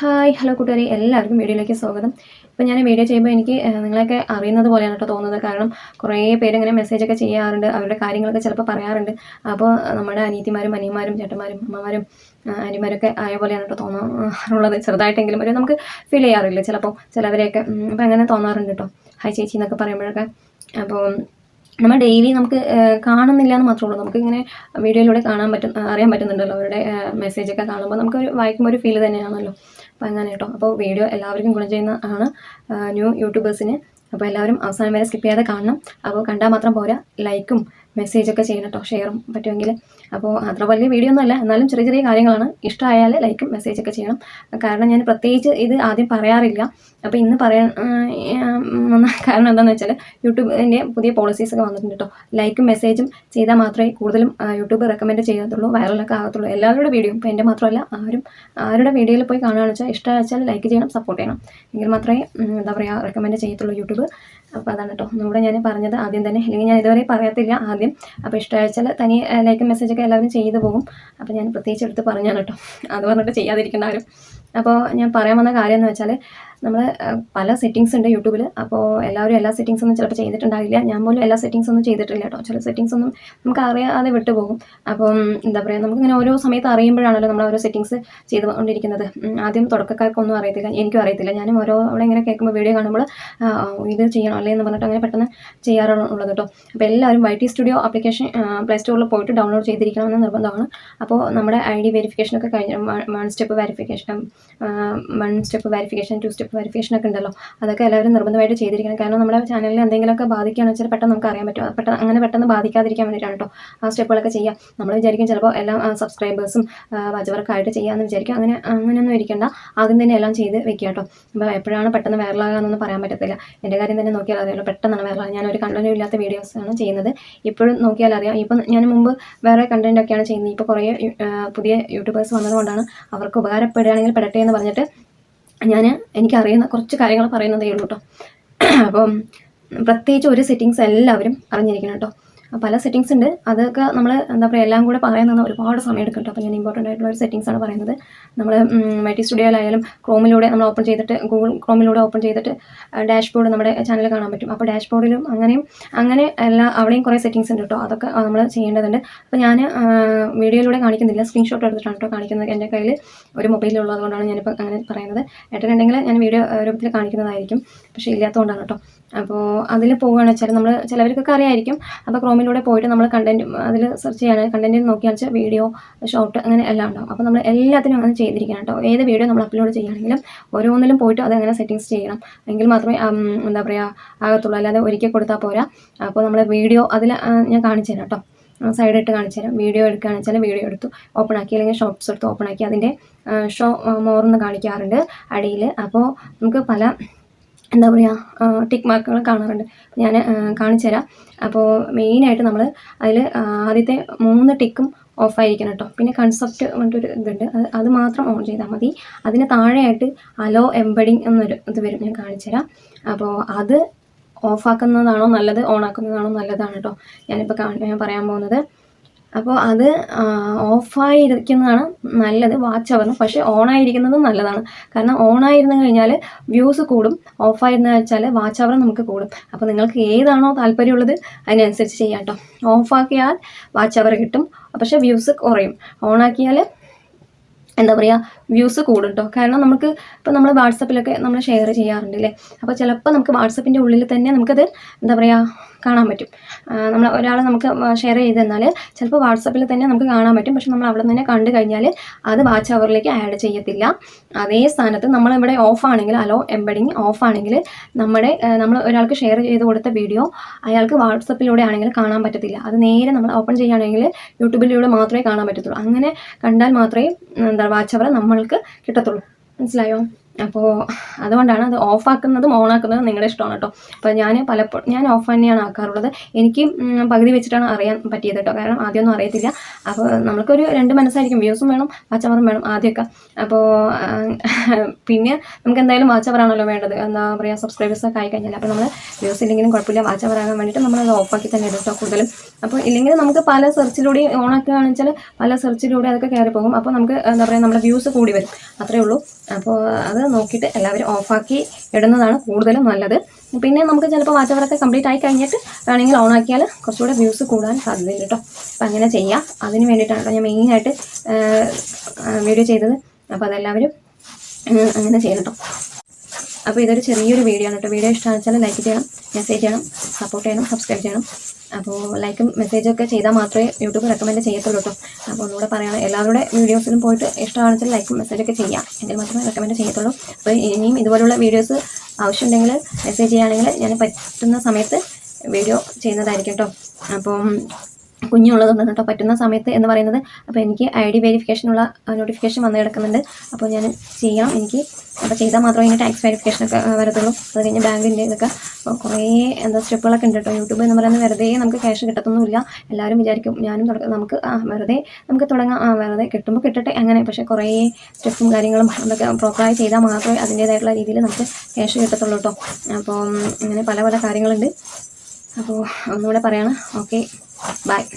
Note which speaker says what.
Speaker 1: Hi hello കൂട്ടുകാരി. എല്ലാവർക്കും വീഡിയോയിലേക്ക് സ്വാഗതം. ഇപ്പം ഞാൻ വീഡിയോ ചെയ്യുമ്പോൾ എനിക്ക് നിങ്ങളൊക്കെ അറിയുന്നത് പോലെയാണ് കേട്ടോ തോന്നുന്നത്. കാരണം കുറേ പേര് ഇങ്ങനെ മെസ്സേജൊക്കെ ചെയ്യാറുണ്ട് അവരുടെ കാര്യങ്ങളൊക്കെ ചിലപ്പോൾ പറയാറുണ്ട്. അപ്പോൾ നമ്മുടെ അനീതിമാരും അനിയന്മാരും ചേട്ടന്മാരും അമ്മമാരും അനിമാരൊക്കെ ആയ പോലെയാണ് കേട്ടോ തോന്നാറുള്ളത്. ചെറുതായിട്ടെങ്കിലും ഒരു നമുക്ക് ഫീൽ ചെയ്യാറില്ല ചിലപ്പോൾ ചിലവരെയൊക്കെ. അപ്പം അങ്ങനെ തോന്നാറുണ്ട് കേട്ടോ. ഹായ് ചേച്ചി എന്നൊക്കെ പറയുമ്പോഴൊക്കെ. അപ്പോൾ നമ്മൾ ഡെയിലി നമുക്ക് കാണുന്നില്ല എന്ന് മാത്രമേ ഉള്ളൂ. നമുക്ക് ഇങ്ങനെ വീഡിയോയിലൂടെ കാണാൻ പറ്റും അറിയാൻ പറ്റുന്നുണ്ടല്ലോ. അവരുടെ മെസ്സേജൊക്കെ കാണുമ്പോൾ നമുക്ക് വായിക്കുമ്പോൾ ഒരു ഫീൽ തന്നെയാണല്ലോ. അങ്ങനെ കേട്ടോ അപ്പോൾ വീഡിയോ എല്ലാവർക്കും ഗുണം ചെയ്യുന്ന ആണ് ന്യൂ യൂട്യൂബേഴ്സിന്. അപ്പോൾ എല്ലാവരും അവസാനം വരെ സ്കിപ്പ് ചെയ്യാതെ കാണണം. അപ്പോൾ കണ്ടാൽ മാത്രം പോരാ. ലൈക്കും മെസ്സേജൊക്കെ ചെയ്യണം കേട്ടോ ഷെയറും പറ്റുമെങ്കിൽ അപ്പോൾ അത്ര വലിയ വീഡിയോ ഒന്നുമല്ല എന്നാലും ചെറിയ ചെറിയ കാര്യങ്ങളാണ്. ഇഷ്ടമായാൽ ലൈക്കും മെസ്സേജൊക്കെ ചെയ്യണം. കാരണം ഞാൻ പ്രത്യേകിച്ച് ഇത് ആദ്യം പറയാറില്ല. അപ്പോൾ ഇന്ന് പറയാൻ കാരണം എന്താണെന്ന് വെച്ചാൽ യൂട്യൂബിന്റെ പുതിയ പോളിസീസ് ഒക്കെ വന്നിട്ടുണ്ട് കേട്ടോ ലൈക്കും മെസ്സേജും ചെയ്താൽ മാത്രമേ കൂടുതലും യൂട്യൂബ് റെക്കമെൻഡ് ചെയ്യത്തുള്ളൂ വൈറലൊക്കെ ആകത്തുള്ളൂ. എല്ലാവരുടെ വീഡിയോ ഇപ്പോൾ എന്റെ മാത്രമല്ല ആരും ആരുടെ വീഡിയോയിൽ പോയി കാണുകയാണെന്ന് വെച്ചാൽ ഇഷ്ടം വെച്ചാൽ ലൈക്ക് ചെയ്യണം സപ്പോർട്ട് ചെയ്യണം. എങ്കിൽ മാത്രമേ എന്താ പറയുക റെക്കമെൻഡ് ചെയ്യത്തുള്ളൂ യൂട്യൂബ്. അപ്പോൾ അതാണ് കേട്ടോ നമ്മുടെ ഞാൻ പറഞ്ഞത് ആദ്യം തന്നെ. അല്ലെങ്കിൽ ഞാൻ ഇതുവരെ പറയത്തില്ല ആദ്യം. അപ്പോൾ ഇഷ്ടമാച്ചാൽ തനി ലൈക്ക് മെസ്സേജൊക്കെ എല്ലാവരും ചെയ്തു പോകും. അപ്പോൾ ഞാൻ പ്രത്യേകിച്ച് എടുത്ത് പറഞ്ഞാണ് കേട്ടോ അത് പറഞ്ഞിട്ട് ചെയ്യാതിരിക്കേണ്ട ആരും അപ്പോൾ ഞാൻ പറയാൻ വന്ന കാര്യം എന്ന് വെച്ചാൽ നമ്മൾ പല സെറ്റിങ്സ് ഉണ്ട് യൂട്യൂബിൽ അപ്പോൾ എല്ലാവരും എല്ലാ സെറ്റിങ്സ് ഒന്നും ചിലപ്പോൾ ചെയ്തിട്ടുണ്ടാവില്ല. ഞാൻ പോലും എല്ലാ സെറ്റിങ്സ് ഒന്നും ചെയ്തിട്ടില്ല കേട്ടോ. ചില സെറ്റിങ്സ് ഒന്നും നമുക്ക് അറിയാതെ വിട്ടുപോകും അപ്പം എന്താ പറയുക നമുക്കിങ്ങനെ ഓരോ സമയത്ത് അറിയുമ്പോഴാണല്ലോ നമ്മൾ ഓരോ സെറ്റിങ്സ് ചെയ്തുകൊണ്ടിരിക്കുന്നത് കൊണ്ടിരിക്കുന്നത്. ആദ്യം തുടക്കക്കാർക്കൊന്നും അറിയത്തില്ല എനിക്കും അറിയത്തില്ല. ഞാനും ഓരോ അവിടെ ഇങ്ങനെ കേൾക്കുമ്പോൾ വീഡിയോ കാണുമ്പോൾ ഇത് ചെയ്യണം അല്ലേ എന്ന് പറഞ്ഞിട്ട് അങ്ങനെ പെട്ടെന്ന് ചെയ്യാറുള്ളത് കേട്ടോ. അപ്പോൾ എല്ലാവരും Y T studio application play സ്റ്റോറിൽ പോയിട്ട് ഡൗൺലോഡ് ചെയ്തിരിക്കണമെന്ന് നിർബന്ധമാണ്. അപ്പോൾ നമ്മുടെ ഐ ഡി വെരിഫിക്കേഷനൊക്കെ കഴിഞ്ഞ് one step verification one step verification two step verification ഒക്കെ ഉണ്ടല്ലോ. അതൊക്കെ എല്ലാവരും നിർബന്ധമായിട്ട് ചെയ്തിരിക്കണം. കാരണം നമ്മുടെ ചാനലിൽ എന്തെങ്കിലുമൊക്കെ ബാധിക്കുകയാണെന്ന് വെച്ചാൽ പെട്ടെന്ന് നമുക്ക് അറിയാൻ പറ്റും. പെട്ടെന്ന് അങ്ങനെ പെട്ടെന്ന് ബാധിക്കാതിരിക്കാൻ വേണ്ടിയിട്ടാണ് കേട്ടോ ആ സ്റ്റെപ്പുകളൊക്കെ ചെയ്യാം നമ്മൾ വിചാരിക്കും ചിലപ്പോൾ എല്ലാം സബ്സ്ക്രൈബേഴ്സും വാച്ചവർക്കായിട്ട് ചെയ്യാമെന്ന് വിചാരിക്കും. അങ്ങനെ അങ്ങനെയൊന്നും ഇരിക്കേണ്ട. ആദ്യം തന്നെ എല്ലാം ചെയ്ത് വെക്കുക കേട്ടോ അപ്പോൾ എപ്പോഴാണ് പെട്ടെന്ന് വൈറലാകാമെന്നൊന്നും പറയാൻ പറ്റത്തില്ല. എന്റെ കാര്യം തന്നെ നോക്കിയാൽ അറിയാമല്ലോ പെട്ടെന്നാണ് വൈറലാകുക ഞാനൊരു കണ്ടന്റും ഇല്ലാത്ത വീഡിയോസാണ് ചെയ്യുന്നത്. ഇപ്പോഴും നോക്കിയാൽ അറിയാം. ഇപ്പം ഞാൻ മുമ്പ് വേറെ കണ്ടന്റൊക്കെയാണ് ചെയ്യുന്നത്. ഇപ്പോൾ കുറേ പുതിയ യൂട്യൂബേഴ്സ് വന്നതുകൊണ്ടാണ് അവർക്ക് ഉപകാരപ്പെടുകയാണെങ്കിൽ പെടട്ടെ എന്ന് പറഞ്ഞിട്ട് ഞാൻ എനിക്കറിയുന്ന കുറച്ച് കാര്യങ്ങൾ പറയുന്നതേ ഉള്ളൂ കേട്ടോ അപ്പം പ്രത്യേകിച്ച് ഒരു സെറ്റിങ്സ് എല്ലാവരും അറിഞ്ഞിരിക്കണം കേട്ടോ. പല സെറ്റിങ്സ് ഉണ്ട്. അതൊക്കെ നമ്മൾ എന്താ പറയുക എല്ലാം കൂടെ പറയുന്നത് ഒരുപാട് സമയം എടുക്കും അപ്പോൾ ഞാൻ ഇമ്പോർട്ടന്റ് ആയിട്ടുള്ള ഒരു സെറ്റിങ്സ് ആണ് പറയുന്നത്. നമ്മൾ മൈറ്റി സ്റ്റുഡിയോയിലായാലും ക്രോമിലൂടെ നമ്മൾ ഓപ്പൺ ചെയ്തിട്ട് ഗൂഗിൾ ക്രോമിലൂടെ ഓപ്പൺ ചെയ്തിട്ട് ഡാഷ്ബോർഡ് നമ്മുടെ ചാനൽ കാണാൻ പറ്റും. അപ്പോൾ ഡാഷ്ബോർഡിലും അങ്ങനെയും അങ്ങനെ എല്ലാ അവിടെയും കുറേ സെറ്റിങ്സ് ഉണ്ട് കേട്ടോ. അതൊക്കെ നമ്മൾ ചെയ്യേണ്ടതുണ്ട്. അപ്പോൾ ഞാൻ വീഡിയോയിലൂടെ കാണിക്കുന്നില്ല. സ്ക്രീൻഷോട്ട് എടുത്തിട്ടാണ് കേട്ടോ കാണിക്കുന്നത്. എന്റെ കയ്യിൽ ഒരു മൊബൈലിലുള്ളതുകൊണ്ടാണ് ഞാനിപ്പോൾ അങ്ങനെ പറയുന്നത്. ഏട്ടനുണ്ടെങ്കിൽ ഞാൻ വീഡിയോ രൂപത്തിൽ കാണിക്കുന്നതായിരിക്കും. പക്ഷേ ഇല്ലാത്തതുകൊണ്ടാണ് കേട്ടോ. അപ്പോൾ അതിൽ പോവുകയാണെന്ന് വെച്ചാൽ നമ്മൾ ചിലവർക്കൊക്കെ അറിയായിരിക്കും. അപ്പോൾ ക്രോമിലൂടെ പോയിട്ട് നമ്മൾ കണ്ടന്റ് അതിൽ സെർച്ച് ചെയ്യാൻ കണ്ടന്റ് നോക്കിയാൽ വെച്ചാൽ വീഡിയോ ഷോർട്ട് അങ്ങനെ എല്ലാം ഉണ്ടാവും. അപ്പോൾ നമ്മൾ എല്ലാത്തിനും അങ്ങനെ ചെയ്തിരിക്കണം കേട്ടോ. ഏത് വീഡിയോ നമ്മൾ അപ്ലോഡ് ചെയ്യുകയാണെങ്കിലും ഓരോന്നിലും പോയിട്ട് അതങ്ങനെ സെറ്റിങ്സ് ചെയ്യണം. എങ്കിൽ മാത്രമേ എന്താ പറയുക ആകത്തുള്ളൂ. അല്ലാതെ ഒരിക്കൽ കൊടുത്താൽ പോരാ. അപ്പോൾ നമ്മൾ വീഡിയോ അതിൽ ഞാൻ കാണിച്ചു തരാം കേട്ടോ. സൈഡിട്ട് കാണിച്ചു തരാം. വീഡിയോ എടുക്കുകയാണെന്ന് വെച്ചാൽ വീഡിയോ എടുത്തു ഓപ്പൺ ആക്കി. അല്ലെങ്കിൽ ഷോർട്ട്സ് എടുത്ത് ഓപ്പൺ ആക്കി. അതിന്റെ ഷോ മോർന്ന് കാണിക്കാറുണ്ട് അടിയിൽ അപ്പോൾ നമുക്ക് പല എന്താ പറയുക ടിക്ക് മാർക്കുകൾ കാണാറുണ്ട്. ഞാൻ കാണിച്ചു തരാം അപ്പോൾ മെയിനായിട്ട് നമ്മൾ അതിൽ ആദ്യത്തെ മൂന്ന് ടിക്കും ഓഫായിരിക്കണം കേട്ടോ പിന്നെ കൺസെപ്റ്റ് പറഞ്ഞിട്ടൊരു ഇതുണ്ട്. അത് അത് മാത്രം ഓൺ ചെയ്താൽ മതി. അതിന് താഴെയായിട്ട് അലോ എംബഡിങ് എന്നൊരു ഇത് വരും. ഞാൻ കാണിച്ചു തരാം അപ്പോൾ അത് ഓഫാക്കുന്നതാണോ നല്ലത് ഓൺ ആക്കുന്നതാണോ നല്ലതാണ് കേട്ടോ ഞാനിപ്പോൾ ഞാൻ പറയാൻ പോകുന്നത്. അപ്പോൾ അത് ഓഫായിരിക്കുന്നതാണ് നല്ലത് വാച്ച് അവറിന് പക്ഷേ ഓണായിരിക്കുന്നതും നല്ലതാണ്. കാരണം ഓണായിരുന്നു കഴിഞ്ഞാൽ വ്യൂസ് കൂടും. ഓഫായിരുന്നു വെച്ചാൽ വാച്ച് അവർ നമുക്ക് കൂടും. അപ്പോൾ നിങ്ങൾക്ക് ഏതാണോ താല്പര്യമുള്ളത് അതിനനുസരിച്ച് ചെയ്യാം കേട്ടോ ഓഫാക്കിയാൽ വാച്ച് അവർ കിട്ടും. പക്ഷേ വ്യൂസ് കുറയും. ഓണാക്കിയാൽ എന്താ പറയുക വ്യൂസ് കൂടും കേട്ടോ കാരണം നമുക്ക് ഇപ്പോൾ നമ്മൾ വാട്സപ്പിലൊക്കെ നമ്മൾ ഷെയർ ചെയ്യാറുണ്ട് അല്ലേ അപ്പോൾ ചിലപ്പോൾ നമുക്ക് വാട്സപ്പിന്റെ ഉള്ളിൽ തന്നെ നമുക്കത് എന്താ പറയുക കാണാൻ പറ്റും. നമ്മൾ ഒരാൾ നമുക്ക് ഷെയർ ചെയ്ത് തന്നാൽ ചിലപ്പോൾ വാട്സപ്പിൽ തന്നെ നമുക്ക് കാണാൻ പറ്റും. പക്ഷെ നമ്മൾ അവിടെ തന്നെ കണ്ടു കഴിഞ്ഞാൽ അത് വാച്ച് അവറിലേക്ക് ആഡ് ചെയ്യത്തില്ല. അതേ സ്ഥാനത്ത് നമ്മളിവിടെ ഓഫ് ആണെങ്കിൽ അലോ എംബഡിങ് ഓഫ് ആണെങ്കിൽ നമ്മുടെ നമ്മൾ ഒരാൾക്ക് ഷെയർ ചെയ്ത് കൊടുത്ത വീഡിയോ അയാൾക്ക് വാട്സപ്പിലൂടെ ആണെങ്കിൽ കാണാൻ പറ്റത്തില്ല. അത് നേരെ നമ്മൾ ഓപ്പൺ ചെയ്യുകയാണെങ്കിൽ യൂട്യൂബിലൂടെ മാത്രമേ കാണാൻ പറ്റത്തുള്ളൂ. അങ്ങനെ കണ്ടാൽ മാത്രമേ എന്താ വാച്ച് അവർ നമ്മൾക്ക് കിട്ടത്തുള്ളൂ. മനസ്സിലായോ? അപ്പോൾ അതുകൊണ്ടാണ് അത് ഓഫാക്കുന്നതും ഓണാക്കുന്നതും നിങ്ങളുടെ ഇഷ്ടമാണ് കേട്ടോ. അപ്പോൾ ഞാൻ പലപ്പോഴും ഞാൻ ഓഫ് തന്നെയാണ് ആക്കാറുള്ളത്. എനിക്ക് പകുതി വെച്ചിട്ടാണ് അറിയാൻ പറ്റിയത് കേട്ടോ. കാരണം ആദ്യമൊന്നും അറിയത്തില്ല. അപ്പോൾ നമുക്കൊരു രണ്ട് മനസ്സായിരിക്കും. വ്യൂസും വേണം വാച്ചവറും വേണം ആദ്യമൊക്കെ. അപ്പോൾ പിന്നെ നമുക്ക് എന്തായാലും വാച്ചവറാണല്ലോ വേണ്ടത്. എന്താ പറയുക സബ്സ്ക്രൈബേഴ്സൊക്കെ ആയി കഴിഞ്ഞാൽ അപ്പോൾ നമ്മൾ വ്യൂസ് ഇല്ലെങ്കിലും കുഴപ്പമില്ല. വാച്ചവറാകാൻ വേണ്ടിയിട്ട് നമ്മളത് ഓഫാക്കി തന്നെ ഇടും കൂടുതലും. അപ്പോൾ ഇല്ലെങ്കിൽ നമുക്ക് പല സെർച്ചിലൂടെ ഓണാക്കുകയാണെന്ന് വെച്ചാൽ പല സെർച്ചിലൂടെ അതൊക്കെ കയറി പോകും അപ്പോൾ നമുക്ക് എന്താ പറയുക നമ്മുടെ വ്യൂസ് കൂടി വരും. അത്രേ ഉള്ളൂ. അപ്പോൾ അത് നോക്കിയിട്ട് എല്ലാവരും ഓഫാക്കി ഇടുന്നതാണ് കൂടുതലും നല്ലത്. പിന്നെ നമുക്ക് ചിലപ്പോൾ വാച്ചവറൊക്കെ കംപ്ലീറ്റ് ആയി കഴിഞ്ഞിട്ട് വേണമെങ്കിൽ ഓൺ ആക്കിയാൽ കുറച്ചുകൂടെ വ്യൂസ് കൂടാൻ സാധ്യതയില്ല കേട്ടോ അപ്പം അങ്ങനെ ചെയ്യാം. അതിന് വേണ്ടിയിട്ടാണ് ഞാൻ മെയിനായിട്ട് വീഡിയോ ചെയ്തത്. അപ്പോൾ അതെല്ലാവരും അങ്ങനെ ചെയ്യണം കേട്ടോ അപ്പോൾ ഇതൊരു ചെറിയൊരു വീഡിയോ ആണ് കേട്ടോ. വീഡിയോ ഇഷ്ടമാണെന്ന് വെച്ചാൽ ലൈക്ക് ചെയ്യണം മെസ്സേജ് ചെയ്യണം സപ്പോർട്ട് ചെയ്യണം സബ്സ്ക്രൈബ് ചെയ്യണം. അപ്പോൾ ലൈക്കും മെസ്സേജും ഒക്കെ ചെയ്താൽ മാത്രമേ യൂട്യൂബ് റെക്കമെൻഡ് ചെയ്യത്തുള്ളൂ കേട്ടോ. അപ്പോൾ ഒന്നുകൂടെ പറയണം എല്ലാവരുടെ വീഡിയോസിലും പോയിട്ട് ഇഷ്ടമാണെന്ന് ലൈക്കും മെസ്സേജൊക്കെ ചെയ്യാം. എങ്കിൽ മാത്രമേ റെക്കമെൻഡ് ചെയ്യത്തുള്ളൂ. അപ്പോൾ ഇനിയും ഇതുപോലുള്ള വീഡിയോസ് ആവശ്യമുണ്ടെങ്കിൽ മെസ്സേജ് ചെയ്യുകയാണെങ്കിൽ ഞാൻ പറ്റുന്ന സമയത്ത് വീഡിയോ ചെയ്യുന്നതായിരിക്കും കേട്ടോ. അപ്പം കുഞ്ഞുള്ളതുകൊണ്ട് കേട്ടോ പറ്റുന്ന സമയത്ത് എന്ന് പറയുന്നത് അപ്പോൾ എനിക്ക് ഐ ഡി വെരിഫിക്കേഷനുള്ള നോട്ടിഫിക്കേഷൻ വന്നു കിടക്കുന്നുണ്ട്. അപ്പോൾ ഞാൻ ചെയ്യാം. എനിക്ക് അപ്പോൾ ചെയ്താൽ മാത്രമേ ഇനി ടാക്സ് വെരിഫിക്കേഷൻ ഒക്കെ വരത്തുള്ളൂ. അത് കഴിഞ്ഞ് ബാങ്കിന്റെ ഇതൊക്കെ അപ്പോൾ കുറേ എന്താ സ്റ്റെപ്പുകളൊക്കെ ഉണ്ട് കേട്ടോ. യൂട്യൂബ് എന്ന് പറയുന്നത് വെറുതെ നമുക്ക് ക്യാഷ് കിട്ടത്തൊന്നുമില്ല. എല്ലാവരും വിചാരിക്കും ഞാനും തുടക്കം നമുക്ക് വെറുതെ നമുക്ക് തുടങ്ങാം. വെറുതെ കിട്ടുമ്പോൾ കിട്ടട്ടെ അങ്ങനെ. പക്ഷേ കുറേ സ്റ്റെപ്പും കാര്യങ്ങളും അതൊക്കെ പ്രോപ്പറായി ചെയ്താൽ മാത്രമേ അതിന്റേതായിട്ടുള്ള രീതിയിൽ നമുക്ക് ക്യാഷ് കിട്ടത്തുള്ളൂ കേട്ടോ. അപ്പം ഇങ്ങനെ പല പല കാര്യങ്ങളുണ്ട്. അപ്പോൾ ഒന്നുകൂടെ പറയണം. Okay Bye.